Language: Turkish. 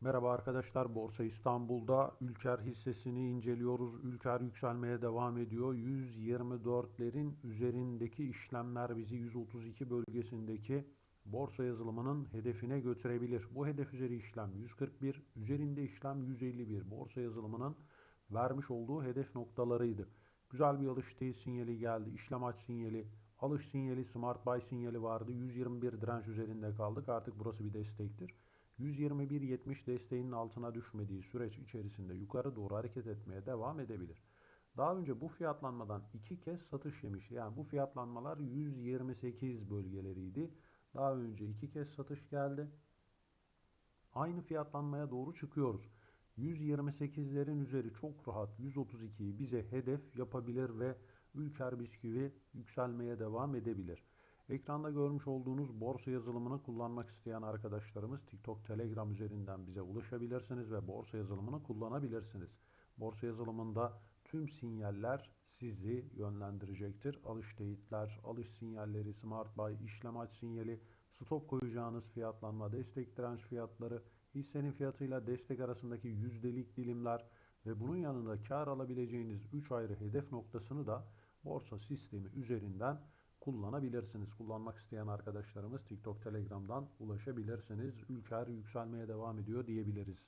Merhaba arkadaşlar, Borsa İstanbul'da Ülker hissesini inceliyoruz. Ülker yükselmeye devam ediyor. 124'lerin üzerindeki işlemler bizi 132 bölgesindeki borsa yazılımının hedefine götürebilir. Bu hedef üzeri işlem 141, üzerinde işlem 151. Borsa yazılımının vermiş olduğu hedef noktalarıydı. Güzel bir alış teyit sinyali geldi. İşlem aç sinyali, alış sinyali, smart buy sinyali vardı. 121 direnç üzerinde kaldık. Artık burası bir destektir. 121.70 desteğinin altına düşmediği süreç içerisinde yukarı doğru hareket etmeye devam edebilir. Daha önce bu fiyatlanmadan iki kez satış yemişti. Yani bu fiyatlanmalar 128 bölgeleriydi. Daha önce iki kez satış geldi. Aynı fiyatlanmaya doğru çıkıyoruz. 128'lerin üzeri çok rahat 132'yi bize hedef yapabilir ve Ülker bisküvi yükselmeye devam edebilir. Ekranda görmüş olduğunuz borsa yazılımını kullanmak isteyen arkadaşlarımız TikTok, Telegram üzerinden bize ulaşabilirsiniz ve borsa yazılımını kullanabilirsiniz. Borsa yazılımında tüm sinyaller sizi yönlendirecektir. Alış teyitler, alış sinyalleri, smart buy, işlem aç sinyali, stop koyacağınız fiyatlanma, destek direnç fiyatları, hissenin fiyatıyla destek arasındaki yüzdelik dilimler ve bunun yanında kar alabileceğiniz 3 ayrı hedef noktasını da borsa sistemi üzerinden kullanabilirsiniz. Kullanmak isteyen arkadaşlarımız TikTok, Telegram'dan ulaşabilirsiniz. Ülker yükselmeye devam ediyor diyebiliriz.